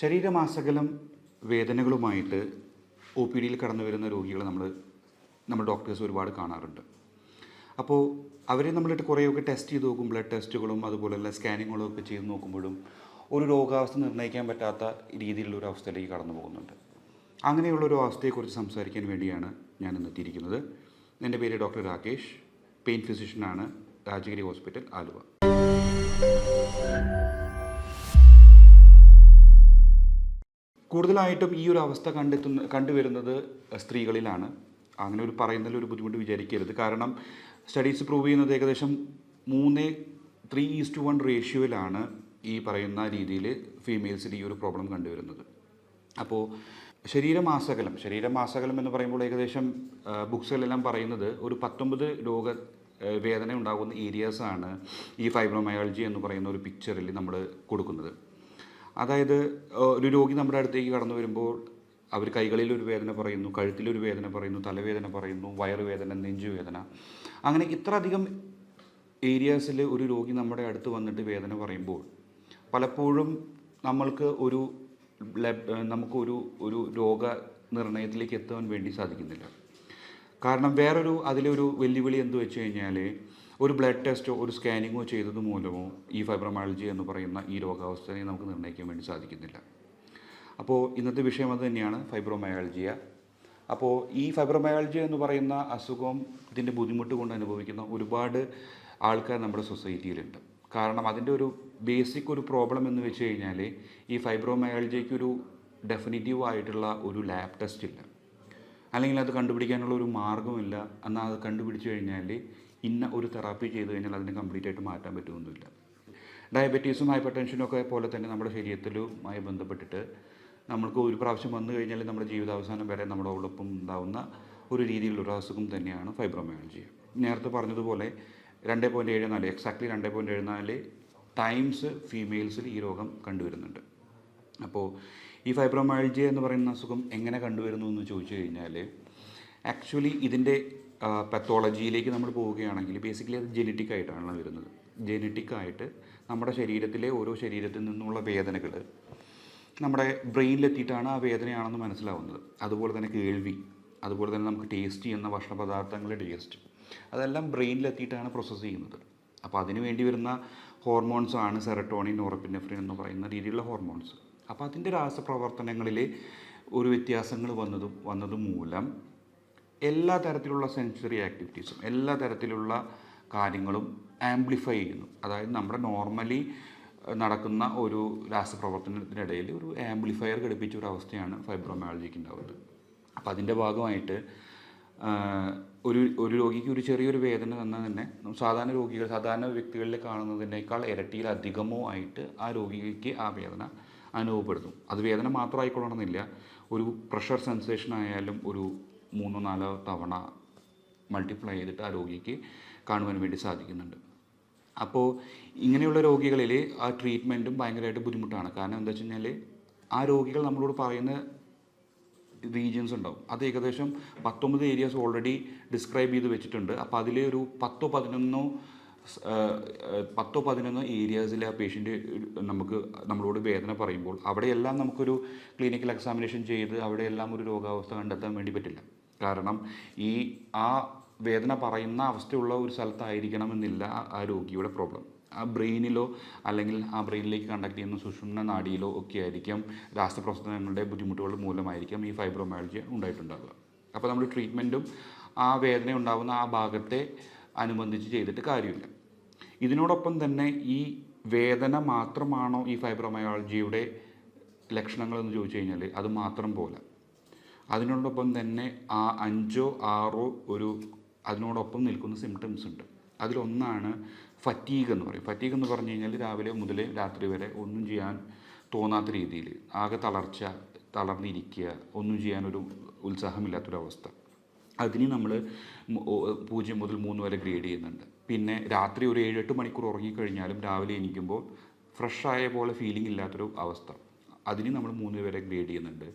ശരീരമാസകലം വേദനകളുമായിട്ട് O P ഡിയിൽ കടന്നു വരുന്ന രോഗികളെ നമ്മൾ നമ്മൾ ഡോക്ടേഴ്സ് ഒരുപാട് കാണാറുണ്ട്. അപ്പോൾ അവരെ നമ്മളിട്ട് കുറേയൊക്കെ ടെസ്റ്റ് ചെയ്ത് നോക്കും ബ്ലഡ് ടെസ്റ്റുകളും അതുപോലെയുള്ള സ്കാനിങ്ങുകളും ഒക്കെ ചെയ്ത് നോക്കുമ്പോഴും ഒരു രോഗാവസ്ഥ നിർണയിക്കാൻ പറ്റാത്ത രീതിയിലുള്ള ഒരു അവസ്ഥയിലേക്ക് കടന്നു പോകുന്നുണ്ട്. അങ്ങനെയുള്ള ഒരു അവസ്ഥയെക്കുറിച്ച് സംസാരിക്കാൻ വേണ്ടിയാണ് ഞാൻ ഇന്ന് എത്തിയിരിക്കുന്നത്. എന്റെ പേര് ഡോക്ടർ രാകേഷ് പെയിൻ ഫിസിഷ്യനാണ് രാജഗിരി ഹോസ്പിറ്റൽ ആലുവ. കൂടുതലായിട്ടും ഈ ഒരു അവസ്ഥ കണ്ടെത്തുന്ന കണ്ടുവരുന്നത് സ്ത്രീകളിലാണ്. അങ്ങനെ ഒരു പറയുന്നതിൽ ഒരു ബുദ്ധിമുട്ട് വിചാരിക്കരുത്. കാരണം സ്റ്റഡീസ് പ്രൂവ് ചെയ്യുന്നത് ഏകദേശം മൂന്ന് ത്രീ ഈസ് ടു വൺ റേഷ്യോയിലാണ് ഈ പറയുന്ന രീതിയിൽ ഫീമെയിൽസിൽ ഈ ഒരു പ്രോബ്ലം കണ്ടുവരുന്നത്. അപ്പോൾ ശരീരമാസകലം ശരീരമാസകലം എന്ന് പറയുമ്പോൾ ഏകദേശം ബുക്സുകളെല്ലാം പറയുന്നത് ഒരു പത്തൊമ്പത് രോഗ വേദന ഉണ്ടാകുന്ന ഏരിയാസാണ് ഈ ഫൈബ്രോമയോളജി എന്ന് പറയുന്ന ഒരു പിക്ചറിൽ നമ്മൾ കൊടുക്കുന്നത്. അതായത് ഒരു രോഗി നമ്മുടെ അടുത്തേക്ക് കടന്നു വരുമ്പോൾ അവർ കൈകളിൽ ഒരു വേദന പറയുന്നു കഴുത്തിലൊരു വേദന പറയുന്നു തലവേദന പറയുന്നു വയറുവേദന നെഞ്ചുവേദന. അങ്ങനെ ഇത്ര അധികം ഏരിയാസിൽ ഒരു രോഗി നമ്മുടെ അടുത്ത് വന്നിട്ട് വേദന പറയുമ്പോൾ പലപ്പോഴും നമ്മൾക്ക് ഒരു നമുക്കൊരു ഒരു രോഗ നിർണയത്തിലേക്ക് എത്താൻ വേണ്ടി സാധിക്കുന്നില്ല. കാരണം വേറൊരു അതിലൊരു വെല്ലുവിളി എന്ത് വെച്ച് കഴിഞ്ഞാൽ ഒരു ബ്ലഡ് ടെസ്റ്റോ ഒരു സ്കാനിങ്ങോ ചെയ്തത് മൂലമോ ഈ ഫൈബ്രമാളജി എന്ന് പറയുന്ന ഈ രോഗാവസ്ഥയെ നമുക്ക് നിർണയിക്കാൻ വേണ്ടി സാധിക്കുന്നില്ല. അപ്പോൾ ഇന്നത്തെ വിഷയം അത് തന്നെയാണ് ഫൈബ്രോമയാളജിയ അപ്പോൾ ഈ ഫൈബ്രോമയാളജി എന്ന് പറയുന്ന അസുഖം ഇതിന്റെ ബുദ്ധിമുട്ട് കൊണ്ട് അനുഭവിക്കുന്ന ഒരുപാട് ആൾക്കാർ നമ്മുടെ സൊസൈറ്റിയിലുണ്ട് കാരണം അതിന്റെ ഒരു ബേസിക് ഒരു പ്രോബ്ലം എന്ന് വെച്ച് കഴിഞ്ഞാൽ ഈ ഫൈബ്രോമയോളജിക്ക് ഒരു ഡെഫിനിറ്റീവ് ആയിട്ടുള്ള ഒരു ലാബ് ടെസ്റ്റ് ഇല്ല. അല്ലെങ്കിൽ അത് കണ്ടുപിടിക്കാനുള്ള ഒരു മാർഗമില്ല. എന്നാൽ അത് കണ്ടുപിടിച്ച് കഴിഞ്ഞാൽ ഇന്ന ഒരു തെറാപ്പി ചെയ്ത് കഴിഞ്ഞാൽ അതിനെ കംപ്ലീറ്റ് ആയിട്ട് മാറ്റാൻ പറ്റുമൊന്നുമില്ല ഡയബറ്റീസും ഹൈപ്പർ ടെൻഷനും ഒക്കെ പോലെ തന്നെ നമ്മുടെ ശരീരത്തിലുമായി ബന്ധപ്പെട്ടിട്ട് നമ്മൾക്ക് ഒരു പ്രാവശ്യം വന്നു കഴിഞ്ഞാൽ നമ്മുടെ ജീവിതാവസാനം വരെ നമ്മളോടൊപ്പം ഉണ്ടാവുന്ന ഒരു രീതിയിലുള്ള അസുഖം തന്നെയാണ് ഫൈബ്രോമയോളജി നേരത്തെ പറഞ്ഞതുപോലെ രണ്ട് പോയിന്റ് ഏഴ് നാല് എക്സാക്ട്ലി രണ്ട് പോയിന്റ് ഏഴ് നാല് ടൈംസ് ഫീമെയിൽസിൽ ഈ രോഗം കണ്ടുവരുന്നുണ്ട്. അപ്പോൾ ഈ ഫൈബ്രോമയോളജി എന്ന് പറയുന്ന അസുഖം എങ്ങനെ കണ്ടുവരുന്നു എന്ന് ചോദിച്ചു കഴിഞ്ഞാൽ ആക്ച്വലി ഇതിന്റെ പത്തോളജിയിലേക്ക് നമ്മൾ പോവുകയാണെങ്കിൽ ബേസിക്കലി അത് ജെനറ്റിക് ആയിട്ടാണ് വരുന്നത്. ജെനറ്റിക് ആയിട്ട് നമ്മുടെ ശരീരത്തിലെ ഓരോ ശരീരത്തിൽ നിന്നുള്ള വേദനകൾ നമ്മുടെ ബ്രെയിനിലെത്തിയിട്ടാണ് ആ വേദനയാണെന്ന് മനസ്സിലാവുന്നത്. അതുപോലെ തന്നെ കേൾവി അതുപോലെ തന്നെ നമുക്ക് ടേസ്റ്റ് ചെയ്യുന്ന ഭക്ഷണപദാർത്ഥങ്ങളുടെ ടേസ്റ്റ് അതെല്ലാം ബ്രെയിനിലെത്തിയിട്ടാണ് പ്രോസസ്സ് ചെയ്യുന്നത്. അപ്പോൾ അതിന് വേണ്ടി വരുന്ന ഹോർമോൺസ് ആണ് സെറട്ടോണിൻ നോറപ്പിനെഫ്രിൻ എന്ന് പറയുന്ന രീതിയിലുള്ള ഹോർമോൺസ് അപ്പോൾ അതിന്റെ രാസപ്രവർത്തനങ്ങളിൽ ഒരു വ്യത്യാസങ്ങൾ വന്നതും വന്നത് മൂലം എല്ലാ തരത്തിലുള്ള സെൻസറി ആക്ടിവിറ്റീസും എല്ലാ തരത്തിലുള്ള കാര്യങ്ങളും ആംപ്ലിഫൈ ചെയ്യുന്നു. അതായത് നമ്മുടെ നോർമലി നടക്കുന്ന ഒരു രാസപ്രവർത്തനത്തിനിടയിൽ ഒരു ആംപ്ലിഫയർ ഘടിപ്പിച്ച ഒരു അവസ്ഥയാണ് ഫൈബ്രോമയോളജിക്ക് ഉണ്ടാവുന്നത്. അപ്പോൾ അതിന്റെ ഭാഗമായിട്ട് ഒരു ഒരു രോഗിക്ക് ഒരു ചെറിയൊരു വേദന തന്നാൽ തന്നെ സാധാരണ രോഗികൾ സാധാരണ വ്യക്തികളിൽ കാണുന്നതിനേക്കാൾ ഇരട്ടിയിലധികമോ ആയിട്ട് ആ രോഗിക്ക് ആ വേദന അനുഭവപ്പെടുന്നു. അത് വേദന മാത്രമായിക്കൊള്ളണമെന്നില്ല ഒരു പ്രഷർ സെൻസേഷൻ ആയാലും ഒരു മൂന്നോ നാലോ തവണ മൾട്ടിപ്ലൈ ചെയ്തിട്ട് ആ രോഗിക്ക് കാണുവാൻ വേണ്ടി സാധിക്കുന്നുണ്ട്. അപ്പോൾ ഇങ്ങനെയുള്ള രോഗികളിൽ ആ ട്രീറ്റ്മെന്റും ഭയങ്കരമായിട്ട് ബുദ്ധിമുട്ടാണ്. കാരണം എന്താ വെച്ച് കഴിഞ്ഞാൽ ആ രോഗികൾ നമ്മളോട് പറയുന്ന റീജിയൻസ് ഉണ്ടാവും. അത് ഏകദേശം പത്തൊമ്പത് ഏരിയാസ് ഓൾറെഡി ഡിസ്ക്രൈബ് ചെയ്ത് വെച്ചിട്ടുണ്ട്. അപ്പോൾ അതിൽ ഒരു പത്തോ പതിനൊന്നോ പത്തോ പതിനൊന്നോ ഏരിയാസിൽ ആ പേഷ്യന്റ് നമുക്ക് നമ്മളോട് വേദന പറയുമ്പോൾ അവിടെയെല്ലാം നമുക്കൊരു ക്ലിനിക്കൽ എക്സാമിനേഷൻ ചെയ്ത് അവിടെയെല്ലാം ഒരു രോഗാവസ്ഥ കണ്ടെത്താൻ വേണ്ടി പറ്റില്ല. കാരണം ഈ ആ വേദന പറയുന്ന അവസ്ഥയുള്ള ഒരു സ്ഥലത്തായിരിക്കണമെന്നില്ല ആ- രോഗിയുടെ പ്രോബ്ലം ആ ബ്രെയിനിലോ അല്ലെങ്കിൽ ആ ബ്രെയിനിലേക്ക് കണ്ടക്ട് ചെയ്യുന്ന സുഷുമ്ന നാടിയിലോ ഒക്കെ ആയിരിക്കും രാസപ്രവർത്തനങ്ങളുടെ ബുദ്ധിമുട്ടുകൾ മൂലമായിരിക്കും ഈ ഫൈബ്രോമാലജി ഉണ്ടായിട്ടുണ്ടാവുക. അപ്പോൾ നമ്മൾ ട്രീറ്റ്മെന്റും ആ വേദന ഉണ്ടാകുന്ന ആ ഭാഗത്തെ അനുബന്ധിച്ച് ചെയ്തിട്ട് കാര്യമില്ല. ഇതിനോടൊപ്പം തന്നെ ഈ വേദന മാത്രമാണോ ഈ ഫൈബ്രോമയോളജിയുടെ ലക്ഷണങ്ങളെന്ന് ചോദിച്ചു കഴിഞ്ഞാൽ അത് മാത്രം പോലെ അതിനോടൊപ്പം തന്നെ ആ അഞ്ചോ ആറോ ഒരു അതിനോടൊപ്പം നിൽക്കുന്ന സിംറ്റംസ് ഉണ്ട്. അതിലൊന്നാണ് ഫറ്റീഗ് എന്ന് പറയും. ഫറ്റീഗ് എന്ന് പറഞ്ഞു കഴിഞ്ഞാൽ രാവിലെ മുതൽ രാത്രി വരെ ഒന്നും ചെയ്യാൻ തോന്നാത്ത രീതിയിൽ ആകെ തളർച്ച തളർന്നിരിക്കുക ഒന്നും ചെയ്യാനൊരു ഉത്സാഹമില്ലാത്തൊരവസ്ഥ. അതിന് നമ്മൾ പൂജ്യം മുതൽ മൂന്ന് വരെ ഗ്രേഡ് ചെയ്യുന്നുണ്ട്. പിന്നെ രാത്രി ഒരു ഏഴെട്ട് മണിക്കൂർ ഉറങ്ങിക്കഴിഞ്ഞാലും രാവിലെ എണീക്കുമ്പോൾ ഫ്രഷായ പോലെ ഫീലിംഗ് ഇല്ലാത്തൊരു അവസ്ഥ. അതിന് നമ്മൾ മൂന്ന് പേരെ ഗ്രേഡ് ചെയ്യുന്നുണ്ട്.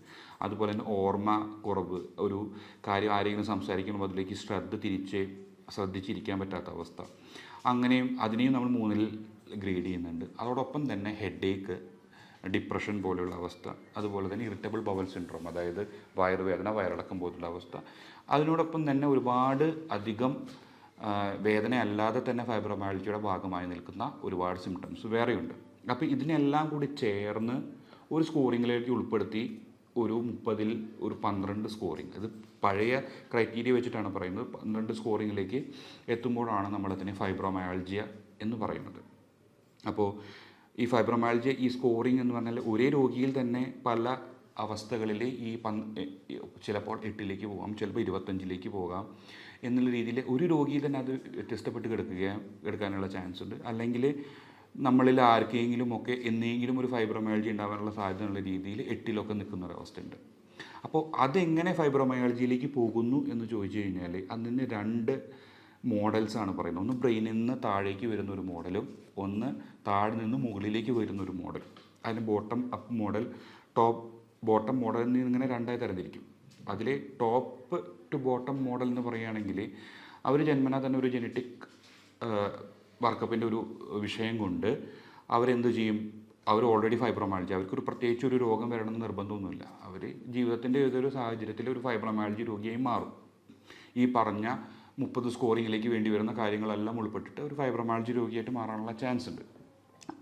അതുപോലെ തന്നെ ഓർമ്മ കുറവ് ഒരു കാര്യം ആരെങ്കിലും സംസാരിക്കുമ്പോൾ അതിലേക്ക് ശ്രദ്ധ തിരിച്ച് ശ്രദ്ധിച്ചിരിക്കാൻ പറ്റാത്ത അവസ്ഥ. അങ്ങനെയും അതിനെയും നമ്മൾ മൂന്നിൽ ഗ്രേഡ് ചെയ്യുന്നുണ്ട്. അതോടൊപ്പം തന്നെ ഹെഡേക്ക് ഡിപ്രഷൻ പോലെയുള്ള അവസ്ഥ അതുപോലെ തന്നെ ഇറിറ്റബിൾ ബവൽ സിൻഡ്രോം അതായത് വയറുവേദന വയറിളക്കം പോലുള്ള അവസ്ഥ. അതിനോടൊപ്പം തന്നെ ഒരുപാട് അധികം വേദന അല്ലാതെ തന്നെ ഫൈബ്രോമയാൾജിയുടെ ഭാഗമായി നിൽക്കുന്ന ഒരുപാട് സിംറ്റംസ് വേറെയുണ്ട്. അപ്പോൾ ഇതിനെല്ലാം കൂടി ചേർന്ന് ഒരു സ്കോറിങ്ങിലേക്ക് ഉൾപ്പെടുത്തി ഒരു മുപ്പതിൽ ഒരു പന്ത്രണ്ട് സ്കോറിംഗ് ഇത് പഴയ ക്രൈറ്റീരിയ വെച്ചിട്ടാണ് പറയുന്നത്. പന്ത്രണ്ട് സ്കോറിങ്ങിലേക്ക് എത്തുമ്പോഴാണ് നമ്മളതിനെ ഫൈബ്രോമയാൾജിയ എന്ന് പറയുന്നത്. അപ്പോൾ ഈ ഫൈബ്രോമയാൾജിയ ഈ സ്കോറിംഗ് എന്ന് പറഞ്ഞാൽ ഒരേ രോഗിയിൽ തന്നെ പല അവസ്ഥകളിൽ ഈ പന് ചിലപ്പോൾ എട്ടിലേക്ക് പോകാം ചിലപ്പോൾ ഇരുപത്തഞ്ചിലേക്ക് പോകാം എന്നുള്ള രീതിയിൽ ഒരു രോഗിയിൽ തന്നെ അത് വ്യത്യസ്തപ്പെട്ട് കിടക്കുക എടുക്കാനുള്ള ചാൻസ് ഉണ്ട്. അല്ലെങ്കിൽ നമ്മളിൽ ആർക്കെങ്കിലും ഒക്കെ എന്നെങ്കിലും ഒരു ഫൈബ്രോമയാൾജി ഉണ്ടാകാനുള്ള സാധ്യത ഉള്ള രീതിയിൽ എട്ടിലൊക്കെ നിൽക്കുന്ന ഒരവസ്ഥയുണ്ട് അപ്പോൾ അതെങ്ങനെ ഫൈബ്രോമയാൾജിയിലേക്ക് പോകുന്നു എന്ന് ചോദിച്ചു കഴിഞ്ഞാൽ അതിന് രണ്ട് മോഡൽസാണ് പറയുന്നത്. ഒന്ന് ബ്രെയിനിൽ നിന്ന് താഴേക്ക് വരുന്ന ഒരു മോഡലും ഒന്ന് താഴെ നിന്ന് മുകളിലേക്ക് വരുന്ന ഒരു മോഡൽ അതിന് bottom up model top bottom model എന്നിങ്ങനെ രണ്ടായി തരംതിരിക്കും. അതിൽ ടോപ്പ് ടു ബോട്ടം മോഡൽ എന്ന് പറയുകയാണെങ്കിൽ അവർ ജന്മനാ തന്നെ ഒരു ജനറ്റിക് വർക്കപ്പിന്റെ ഒരു വിഷയം കൊണ്ട് അവരെന്ത് ചെയ്യും? അവർ ഓൾറെഡി ഫൈബ്രോമാൾജി അവർക്കൊരു പ്രത്യേകിച്ച് ഒരു രോഗം വരണമെന്ന് നിർബന്ധമൊന്നുമില്ല. അവർ ജീവിതത്തിന്റെ ഏതൊരു സാഹചര്യത്തിൽ ഒരു ഫൈബ്രോമാൾജി രോഗിയായി മാറും. ഈ പറഞ്ഞ മുപ്പത് സ്കോറിങ്ങിലേക്ക് വേണ്ടി വരുന്ന കാര്യങ്ങളെല്ലാം ഉൾപ്പെട്ടിട്ട് ഒരു ഫൈബ്രോമാൾജി രോഗിയായിട്ട് മാറാനുള്ള ചാൻസ് ഉണ്ട്.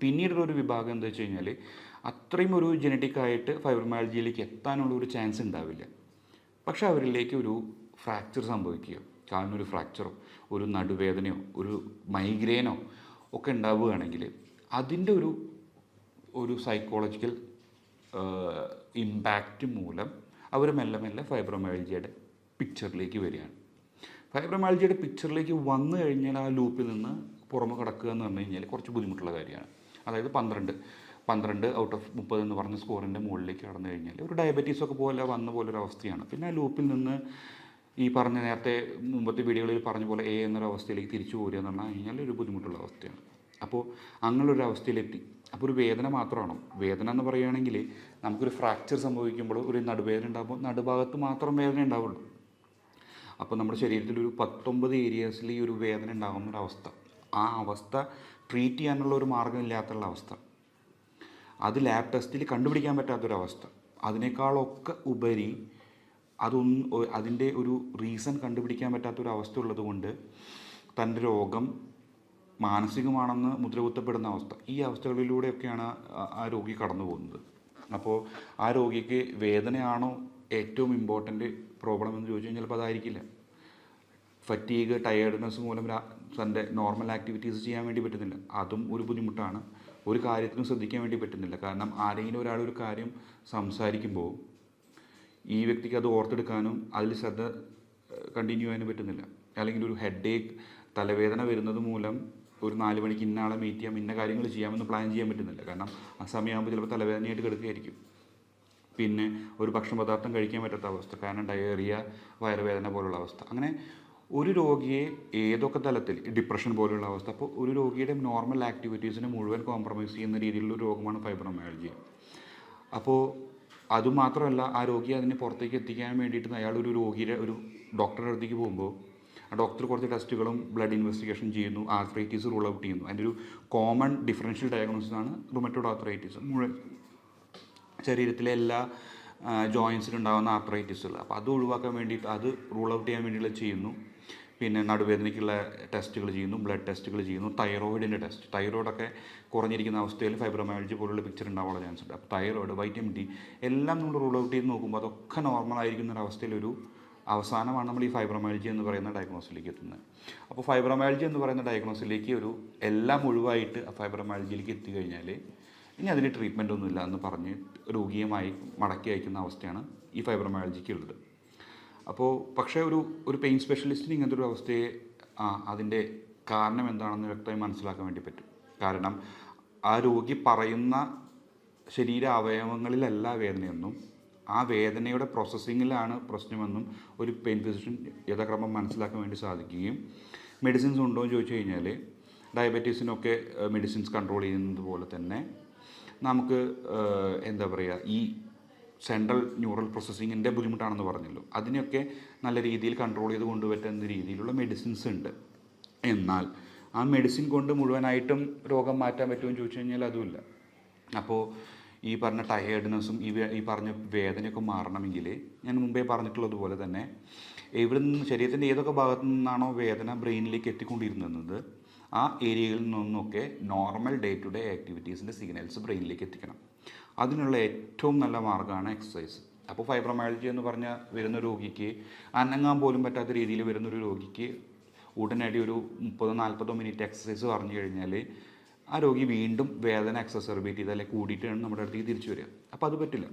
പിന്നീടുള്ള ഒരു വിഭാഗം എന്താ വെച്ച് കഴിഞ്ഞാൽ അത്രയും ഒരു ജനറ്റിക്കായിട്ട് ഫൈബ്രോമാൾജിയിലേക്ക് എത്താനുള്ള ഒരു ചാൻസ് ഉണ്ടാവില്ല. പക്ഷേ അവരിലേക്ക് ഒരു ഫ്രാക്ചർ സംഭവിക്കുക ഒരു ഫ്രാക്ചറോ ഒരു നടുവേദനയോ ഒരു മൈഗ്രെയിനോ ഒക്കെ ഉണ്ടാവുകയാണെങ്കിൽ അതിന്റെ ഒരു ഒരു സൈക്കോളജിക്കൽ ഇമ്പാക്റ്റ് മൂലം അവർ മെല്ലെ മെല്ലെ ഫൈബ്രോമയാൾജിയുടെ പിക്ചറിലേക്ക് വരികയാണ്. ഫൈബ്രോമയാൾജിയുടെ പിക്ചറിലേക്ക് വന്നു കഴിഞ്ഞാൽ ആ ലൂപ്പിൽ നിന്ന് പുറമെ കിടക്കുക എന്ന് പറഞ്ഞു കഴിഞ്ഞാൽ കുറച്ച് ബുദ്ധിമുട്ടുള്ള കാര്യമാണ്. അതായത് പന്ത്രണ്ട് പന്ത്രണ്ട് ഔട്ട് ഓഫ് മുപ്പത് എന്ന് പറഞ്ഞ സ്കോറിന്റെ മുകളിലേക്ക് കടന്നു കഴിഞ്ഞാൽ ഒരു ഡയബറ്റീസ് ഒക്കെ പോലെ വന്ന പോലെ ഒരു അവസ്ഥയാണ്. പിന്നെ ആ ലൂപ്പിൽ നിന്ന് ഈ പറഞ്ഞ നേരത്തെ മുമ്പത്തെ വീഡിയോകളിൽ പറഞ്ഞ പോലെ എ എന്നൊരു അവസ്ഥയിലേക്ക് തിരിച്ചു പോരുക എന്ന് പറഞ്ഞു കഴിഞ്ഞാൽ ഒരു ബുദ്ധിമുട്ടുള്ള അവസ്ഥയാണ്. അപ്പോൾ അങ്ങനെയൊരു അവസ്ഥയിലെത്തി. അപ്പോൾ ഒരു വേദന മാത്രമാണോ? വേദന എന്ന് പറയുകയാണെങ്കിൽ നമുക്കൊരു ഫ്രാക്ചർ സംഭവിക്കുമ്പോൾ ഒരു നടുവേദന ഉണ്ടാകുമ്പോൾ നടുഭാഗത്ത് മാത്രം വേദന ഉണ്ടാവുള്ളൂ. അപ്പോൾ നമ്മുടെ ശരീരത്തിൽ ഒരു പത്തൊമ്പത് ഏരിയാസിൽ ഈ ഒരു വേദന ഉണ്ടാകുന്ന ഒരു അവസ്ഥ. ആ അവസ്ഥ ട്രീറ്റ് ചെയ്യാനുള്ള ഒരു മാർഗമില്ലാത്തുള്ള അവസ്ഥ. അത് ലാബ് ടെസ്റ്റിൽ കണ്ടുപിടിക്കാൻ പറ്റാത്തൊരവസ്ഥ അതിനേക്കാളൊക്കെ ഉപരി അതൊന്നും അതിന്റെ ഒരു റീസൺ കണ്ടുപിടിക്കാൻ പറ്റാത്തൊരു അവസ്ഥ ഉള്ളതുകൊണ്ട് തന്റെ രോഗം മാനസികമാണെന്ന് മുദ്രകുത്തപ്പെടുന്ന അവസ്ഥ. ഈ അവസ്ഥകളിലൂടെയൊക്കെയാണ് ആ- രോഗി കടന്നു പോകുന്നത്. അപ്പോൾ ആ രോഗിക്ക് വേദനയാണോ ഏറ്റവും ഇമ്പോർട്ടന്റ് പ്രോബ്ലം എന്ന് ചോദിച്ചു കഴിഞ്ഞാൽ ചിലപ്പോൾ അതായിരിക്കില്ല. ഫറ്റീഗ് ടയേർഡ്നെസ് മൂലം തന്റെ നോർമൽ ആക്ടിവിറ്റീസ് ചെയ്യാൻ വേണ്ടി പറ്റുന്നില്ല. അതും ഒരു ബുദ്ധിമുട്ടാണ്. ഒരു കാര്യത്തിനും ശ്രദ്ധിക്കാൻ വേണ്ടി പറ്റുന്നില്ല. കാരണം ആരെങ്കിലും ഒരാൾ ഒരു കാര്യം സംസാരിക്കുമ്പോൾ ഈ വ്യക്തിക്ക് അത് ഓർത്തെടുക്കാനും അതിൽ ശ്രദ്ധ കണ്ടിന്യൂ ചെയ്യാനും പറ്റുന്നില്ല. അല്ലെങ്കിൽ ഒരു ഹെഡ് ഏക്ക് തലവേദന വരുന്നത് മൂലം ഒരു നാല് മണിക്ക് ഇന്നാളെ മീറ്റ് ചെയ്യാം ഇന്ന കാര്യങ്ങൾ ചെയ്യാമെന്ന് പ്ലാൻ ചെയ്യാൻ പറ്റുന്നില്ല. കാരണം ആ സമയമാകുമ്പോൾ ചിലപ്പോൾ തലവേദനയായിട്ട് കിടക്കുകയായിരിക്കും. പിന്നെ ഒരു ഭക്ഷണപദാർത്ഥം കഴിക്കാൻ പറ്റാത്ത അവസ്ഥ. കാരണം ഡയേറിയ വയറുവേദന പോലുള്ള അവസ്ഥ. അങ്ങനെ ഒരു രോഗിയെ ഏതൊക്കെ തലത്തിൽ ഡിപ്രഷൻ പോലുള്ള അവസ്ഥ. അപ്പോൾ ഒരു രോഗിയുടെ നോർമൽ ആക്ടിവിറ്റീസിനെ മുഴുവൻ കോംപ്രമൈസ് ചെയ്യുന്ന രീതിയിലുള്ള രോഗമാണ് ഫൈബ്രോമയാൾജിയ അപ്പോൾ അതുമാത്രമല്ല ആ രോഗിയെ അതിനെ പുറത്തേക്ക് എത്തിക്കാൻ വേണ്ടിയിട്ട് അയാൾ ഒരു രോഗിയുടെ ഒരു ഡോക്ടറുടെ അടുത്തേക്ക് പോകുമ്പോൾ ആ ഡോക്ടർ കുറച്ച് ടെസ്റ്റുകളും ബ്ലഡ് ഇൻവെസ്റ്റിഗേഷൻ ചെയ്യുന്നു ആർത്രൈറ്റീസ് റൂൾ ഔട്ട് ചെയ്യുന്നു. അതിന്റെ ഒരു കോമൺ ഡിഫറൻഷ്യൽ ഡയഗ്നോസിസ് ആണ് റുമറ്റോഡ് ആർത്രൈറ്റീസ് മുഴുവൻ ശരീരത്തിലെ എല്ലാ ജോയിൻസിലുണ്ടാകുന്ന ആർത്രൈറ്റീസുകൾ അപ്പോൾ അത് ഒഴിവാക്കാൻ വേണ്ടിയിട്ട് അത് റൂൾ ഔട്ട് ചെയ്യാൻ വേണ്ടിയിട്ട് ചെയ്യുന്നു. പിന്നെ നടുവേദനയ്ക്കുള്ള ടെസ്റ്റുകൾ ചെയ്യുന്നു ബ്ലഡ് ടെസ്റ്റുകൾ ചെയ്യുന്നു തൈറോയിഡിന്റെ ടെസ്റ്റ്. തൈറോയിഡൊക്കെ കുറഞ്ഞിരിക്കുന്ന അവസ്ഥയിൽ ഫൈബ്രോമയാൾജി പോലുള്ള പിക്ചർ ഉണ്ടാവാനുള്ള ചാൻസ് ഉണ്ട്. അപ്പോൾ തൈറോയിഡ് വൈറ്റമിൻ ഡി എല്ലാം നമ്മൾ റൂൾ ഔട്ട് ചെയ്ത് നോക്കുമ്പോൾ അതൊക്കെ നോർമൽ ആയിരിക്കുന്ന ഒരു അവസ്ഥയിലൊരു അവസാനമാണ് നമ്മൾ ഈ ഫൈബ്രോമയാൾജി എന്ന് പറയുന്ന ഡയഗ്നോസിലേക്ക് എത്തുന്നത്. അപ്പോൾ ഫൈബ്രോമയാൾജി എന്ന് പറയുന്ന ഡയഗ്നോസിലേക്ക് ഒരു എല്ലാം ഒഴിവായിട്ട് ഫൈബ്രോമയാൾജിയിലേക്ക് എത്തിക്കഴിഞ്ഞാൽ ഇനി അതിന് ട്രീറ്റ്മെന്റ് ഒന്നുമില്ല എന്ന് പറഞ്ഞ് രോഗിയുമായി മടക്കി അയക്കുന്ന അവസ്ഥയാണ് ഈ ഫൈബ്രോമയോളജിക്ക് ഉള്ളത്. അപ്പോൾ പക്ഷേ ഒരു ഒരു പെയിൻ സ്പെഷ്യലിസ്റ്റിന് ഇങ്ങനത്തെ ഒരു അവസ്ഥയെ അതിന്റെ കാരണം എന്താണെന്ന് വ്യക്തമായി മനസ്സിലാക്കാൻ വേണ്ടി പറ്റും. കാരണം ആ രോഗി പറയുന്ന ശരീര അവയവങ്ങളിലല്ല വേദനയെന്നും ആ വേദനയുടെ പ്രോസസ്സിങ്ങിലാണ് പ്രശ്നമെന്നും ഒരു പെയിൻ ഫിസിഷ്യൻ യഥാക്രമം മനസ്സിലാക്കാൻ വേണ്ടി സാധിക്കുകയും മെഡിസിൻസ് ഉണ്ടോ എന്ന് ചോദിച്ചു കഴിഞ്ഞാൽ ഡയബറ്റീസിനൊക്കെ മെഡിസിൻസ് കൺട്രോൾ ചെയ്യുന്നത് പോലെ തന്നെ നമുക്ക് എന്താ പറയുക ഈ സെൻട്രൽ ന്യൂറൽ പ്രോസസ്സിങ്ങിന്റെ ബുദ്ധിമുട്ടാണെന്ന് പറഞ്ഞല്ലോ. അതിനെയൊക്കെ നല്ല രീതിയിൽ കൺട്രോൾ ചെയ്ത് കൊണ്ടുപറ്റുന്ന രീതിയിലുള്ള മെഡിസിൻസ് ഉണ്ട്. എന്നാൽ ആ മെഡിസിൻ കൊണ്ട് മുഴുവനായിട്ടും രോഗം മാറ്റാൻ പറ്റുമെന്ന് ചോദിച്ചു കഴിഞ്ഞാൽ അതുമില്ല. അപ്പോൾ ഈ പറഞ്ഞ ടയേർഡ്നെസ്സും ഈ ഈ പറഞ്ഞ വേദനയൊക്കെ മാറണമെങ്കിൽ ഞാൻ മുമ്പേ പറഞ്ഞിട്ടുള്ളതുപോലെ തന്നെ എവിടെ നിന്ന് ശരീരത്തിന്റെ ഏതൊക്കെ ഭാഗത്തു നിന്നാണോ വേദന ബ്രെയിനിലേക്ക് എത്തിക്കൊണ്ടിരുന്നത് ആ ഏരിയയിൽ നിന്നൊക്കെ നോർമൽ ഡേ ടു ഡേ ആക്ടിവിറ്റീസിന്റെ സിഗ്നൽസ് ബ്രെയിനിലേക്ക് എത്തിക്കണം. അതിനുള്ള ഏറ്റവും നല്ല മാർഗമാണ് എക്സസൈസ് അപ്പോൾ ഫൈബ്രോമയാൾജി എന്ന് പറഞ്ഞ വരുന്ന രോഗിക്ക് അനങ്ങാൻ പോലും പറ്റാത്ത രീതിയിൽ വരുന്നൊരു രോഗിക്ക് ഉടനടി ഒരു മുപ്പതോ നാൽപ്പതോ മിനിറ്റ് എക്സസൈസ് പറഞ്ഞു കഴിഞ്ഞാൽ ആ രോഗി വീണ്ടും വേദന എക്സസർബേറ്റ് ചെയ്ത് അല്ലെങ്കിൽ കൂടിയിട്ടാണ് നമ്മുടെ അടുത്തേക്ക് തിരിച്ചു വരിക. അപ്പോൾ അത് പറ്റില്ല.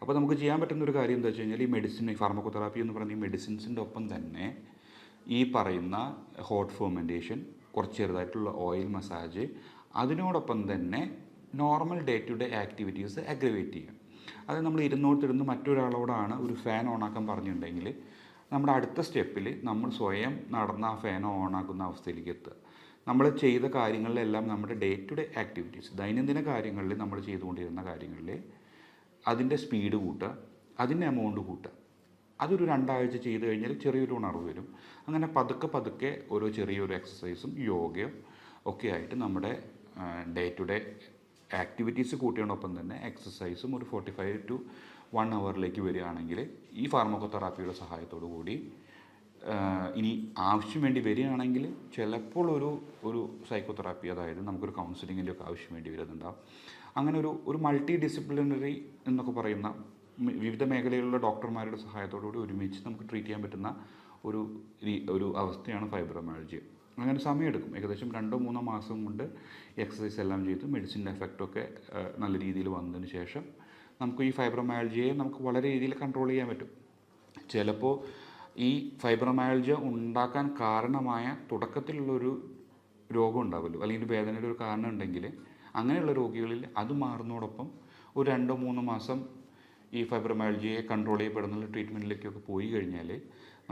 അപ്പോൾ നമുക്ക് ചെയ്യാൻ പറ്റുന്ന ഒരു കാര്യം എന്താ വെച്ച് കഴിഞ്ഞാൽ ഈ മെഡിസിൻ ഫാർമക്കോതെറാപ്പി എന്ന് പറയുന്ന ഈ മെഡിസിൻസിന്റെ ഒപ്പം തന്നെ ഈ പറയുന്ന ഹോട്ട് ഫെർമെന്റേഷൻ കുറച്ച് ചെറുതായിട്ടുള്ള ഓയിൽ മസാജ് അതിനോടൊപ്പം തന്നെ normal day to day activities aggravate ചെയ്യും. അത് നമ്മൾ ഇരുന്നോട്ടിരുന്ന് മറ്റൊരാളോടാണ് ഒരു ഫാൻ ഓണാക്കാൻ പറഞ്ഞിട്ടുണ്ടെങ്കിൽ നമ്മുടെ അടുത്ത സ്റ്റെപ്പിൽ നമ്മൾ സ്വയം നടന്ന ആ ഫാൻ ഓണാക്കുന്ന അവസ്ഥയിലേക്ക് എത്തുക. നമ്മൾ ചെയ്ത കാര്യങ്ങളിലെല്ലാം നമ്മുടെ ഡേ ടു ഡേ ആക്ടിവിറ്റീസ് ദൈനംദിന കാര്യങ്ങളിൽ നമ്മൾ ചെയ്തുകൊണ്ടിരുന്ന കാര്യങ്ങളിൽ അതിന്റെ സ്പീഡ് കൂട്ടുക അതിന്റെ എമൗണ്ട് കൂട്ടുക. അതൊരു രണ്ടാഴ്ച ചെയ്ത് കഴിഞ്ഞാൽ ചെറിയൊരു ഉണർവ് വരും. അങ്ങനെ പതുക്കെ പതുക്കെ ഓരോ ചെറിയൊരു എക്സസൈസും യോഗയും ഒക്കെ ആയിട്ട് നമ്മുടെ ഡേ ടു ഡേ ആക്ടിവിറ്റീസ് കൂട്ടിയതിനൊപ്പം തന്നെ എക്സസൈസും ഒരു ഫോർട്ടി ഫൈവ് ടു വൺ അവറിലേക്ക് വരികയാണെങ്കിൽ ഈ ഫാർമക്കോതെറാപ്പിയുടെ സഹായത്തോടു കൂടി ഇനി ആവശ്യം വേണ്ടി വരികയാണെങ്കിൽ ചിലപ്പോൾ ഒരു ഒരു സൈക്കോതെറാപ്പി അതായത് നമുക്കൊരു കൗൺസിലിങ്ങിന്റെ ഒക്കെ ആവശ്യം വേണ്ടി വരുന്നുണ്ടാവും. അങ്ങനെ ഒരു ഒരു മൾട്ടി ഡിസിപ്ലിനറി എന്നൊക്കെ പറയുന്ന വിവിധ മേഖലയിലുള്ള ഡോക്ടർമാരുടെ സഹായത്തോടു കൂടി ഒരുമിച്ച് നമുക്ക് ട്രീറ്റ് ചെയ്യാൻ പറ്റുന്ന ഒരു ഒരു അവസ്ഥയാണ് ഫൈബ്രോമയാൾജി അങ്ങനെ സമയമെടുക്കും. ഏകദേശം രണ്ടോ മൂന്നോ മാസം കൊണ്ട് എക്സസൈസ് എല്ലാം ചെയ്ത് മെഡിസിന്റെ എഫക്റ്റൊക്കെ നല്ല രീതിയിൽ വന്നതിന് ശേഷം നമുക്ക് ഈ ഫൈബ്രോമയാൾജിയെ നമുക്ക് വളരെ രീതിയിൽ കൺട്രോൾ ചെയ്യാൻ പറ്റും. ചിലപ്പോൾ ഈ ഫൈബ്രോമയാൾജിയ ഉണ്ടാക്കാൻ കാരണമായ തുടക്കത്തിലുള്ളൊരു രോഗം ഉണ്ടാവുമല്ലോ അല്ലെങ്കിൽ വേദനയുടെ ഒരു കാരണം ഉണ്ടെങ്കിൽ അങ്ങനെയുള്ള രോഗികളിൽ അത് മാറുന്നതോടൊപ്പം ഒരു രണ്ടോ മൂന്നോ മാസം ഈ ഫൈബ്രോമയാൾജിയെ കൺട്രോൾ ചെയ്യപ്പെടുന്ന ട്രീറ്റ്മെന്റിലേക്കൊക്കെ പോയി കഴിഞ്ഞാൽ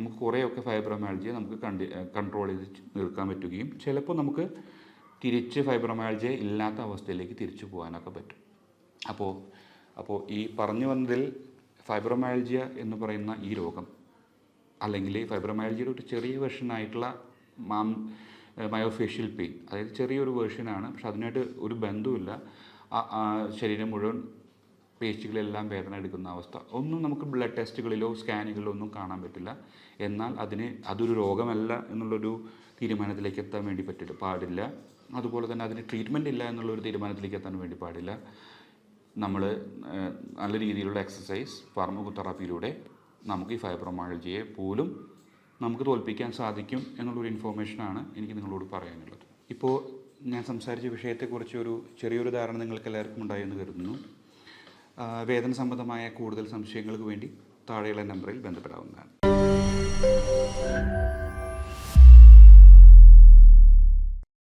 നമുക്ക് കുറേയൊക്കെ ഫൈബ്രോമയാൾജിയെ നമുക്ക് കണ്ടി കൺട്രോൾ ചെയ്ത് നിൽക്കാൻ പറ്റുകയും ചിലപ്പോൾ നമുക്ക് തിരിച്ച് ഫൈബ്രോമയാൾജിയ ഇല്ലാത്ത അവസ്ഥയിലേക്ക് തിരിച്ചു പോകാനൊക്കെ പറ്റും. അപ്പോൾ അപ്പോൾ ഈ പറഞ്ഞു വന്നതിൽ ഫൈബ്രോമയാൾജിയ എന്ന് പറയുന്ന ഈ രോഗം അല്ലെങ്കിൽ ഫൈബ്രോമയാൾജിയുടെ ഒരു ചെറിയ വെർഷനായിട്ടുള്ള മാം മയോഫേഷ്യൽ പെയിൻ അതായത് ചെറിയൊരു വേർഷനാണ് പക്ഷെ അതിനായിട്ട് ഒരു ബന്ധവുമില്ല. ശരീരം മുഴുവൻ പേശികളെല്ലാം വേദന എടുക്കുന്ന അവസ്ഥ. ഒന്നും നമുക്ക് ബ്ലഡ് ടെസ്റ്റുകളിലോ സ്കാനുകളിലോ ഒന്നും കാണാൻ പറ്റില്ല. എന്നാൽ അതിന് അതൊരു രോഗമല്ല എന്നുള്ളൊരു തീരുമാനത്തിലേക്ക് എത്താൻ വേണ്ടി പറ്റില്ല പാടില്ല. അതുപോലെ തന്നെ അതിന് ട്രീറ്റ്മെന്റ് ഇല്ല എന്നുള്ളൊരു തീരുമാനത്തിലേക്ക് എത്താൻ വേണ്ടി പാടില്ല. നമ്മൾ നല്ല രീതിയിലുള്ള എക്സസൈസ് ഫാർമോതെറാപ്പിയിലൂടെ നമുക്ക് ഈ ഫൈബ്രോമാളജിയെ പോലും നമുക്ക് തോൽപ്പിക്കാൻ സാധിക്കും എന്നുള്ളൊരു ഇൻഫോർമേഷനാണ് എനിക്ക് നിങ്ങളോട് പറയാനുള്ളത്. ഇപ്പോൾ ഞാൻ സംസാരിച്ച വിഷയത്തെക്കുറിച്ച് ഒരു ചെറിയൊരു ധാരണ നിങ്ങൾക്ക് എല്ലാവർക്കും ഉണ്ടായെന്ന് കരുതുന്നു. വേദന സംബന്ധമായ കൂടുതൽ സംശയങ്ങൾക്ക് വേണ്ടി താഴെയുള്ള നമ്പറിൽ ബന്ധപ്പെടാവുന്നതാണ്. Thank you.